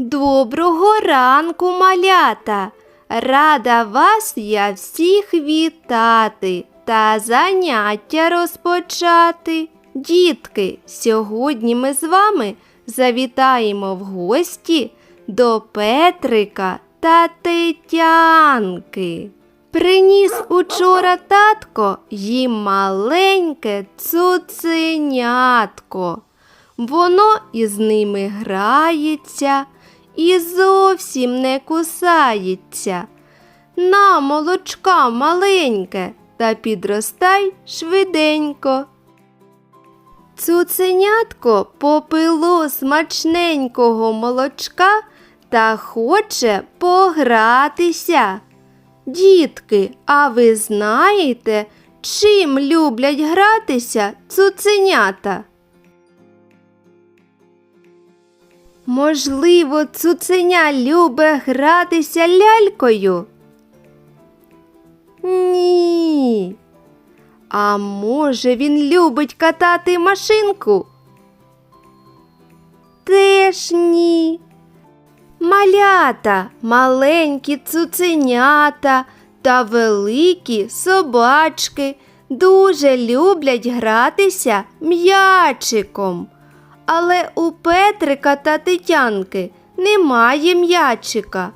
Доброго ранку, малята! Рада вас я всіх вітати та заняття розпочати. Дітки, сьогодні ми з вами завітаємо в гості до Петрика та Тетянки. Приніс учора татко їм маленьке цуценятко. Воно із ними грається і зовсім не кусається. На молочка маленьке та підростай швиденько. Цуценятко попило смачненького молочка та хоче погратися. Дітки, а ви знаєте, чим люблять гратися цуценята? Можливо, цуценя любить гратися лялькою? Ні. А може він любить катати машинку? Теж ні. Малята, маленькі цуценята та великі собачки дуже люблять гратися м'ячиком. Але у Петрика та Тетянки немає м'ячика,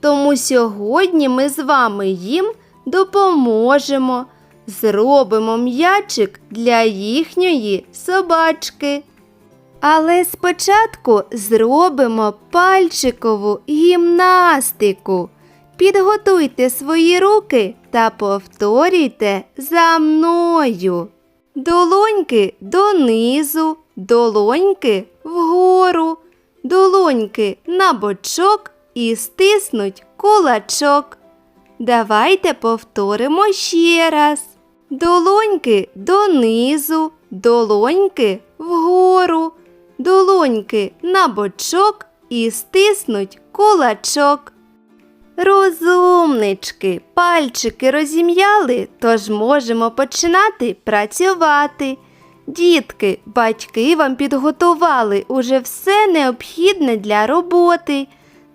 тому сьогодні ми з вами їм допоможемо. Зробимо м'ячик для їхньої собачки. Але спочатку зробимо пальчикову гімнастику. Підготуйте свої руки та повторюйте за мною. Долоньки донизу, долоньки вгору, долоньки на бочок і стиснуть кулачок. Давайте повторимо ще раз. Долоньки донизу, долоньки вгору, долоньки на бочок і стиснуть кулачок. Розумнички, пальчики розім'яли, тож можемо починати працювати. Дітки, батьки вам підготували уже все необхідне для роботи.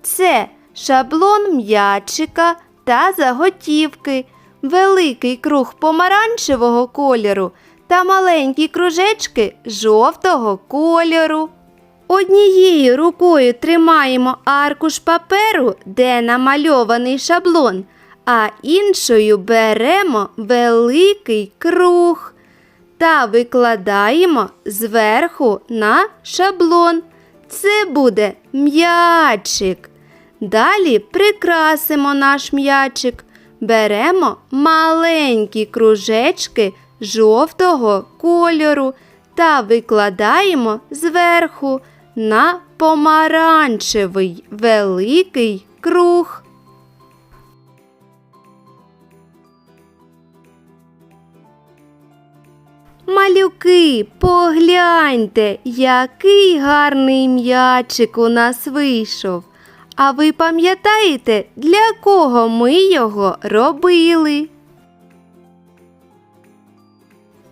Це шаблон м'ячика та заготівки, великий круг помаранчевого кольору та маленькі кружечки жовтого кольору. Однією рукою тримаємо аркуш паперу, де намальований шаблон, а іншою беремо великий круг та викладаємо зверху на шаблон. Це буде м'ячик. Далі прикрасимо наш м'ячик. Беремо маленькі кружечки жовтого кольору та викладаємо зверху на помаранчевий великий круг. Малюки, погляньте, який гарний м'ячик у нас вийшов. А ви пам'ятаєте, для кого ми його робили?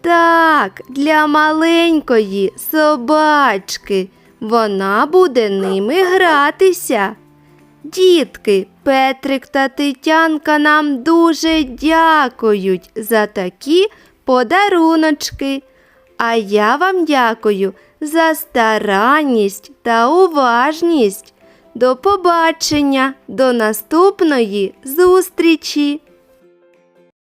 Так, для маленької собачки. Вона буде ними гратися. Дітки, Петрик та Тетянка нам дуже дякують за такі подаруночки. А я вам дякую за старанність та уважність. До побачення, до наступної зустрічі!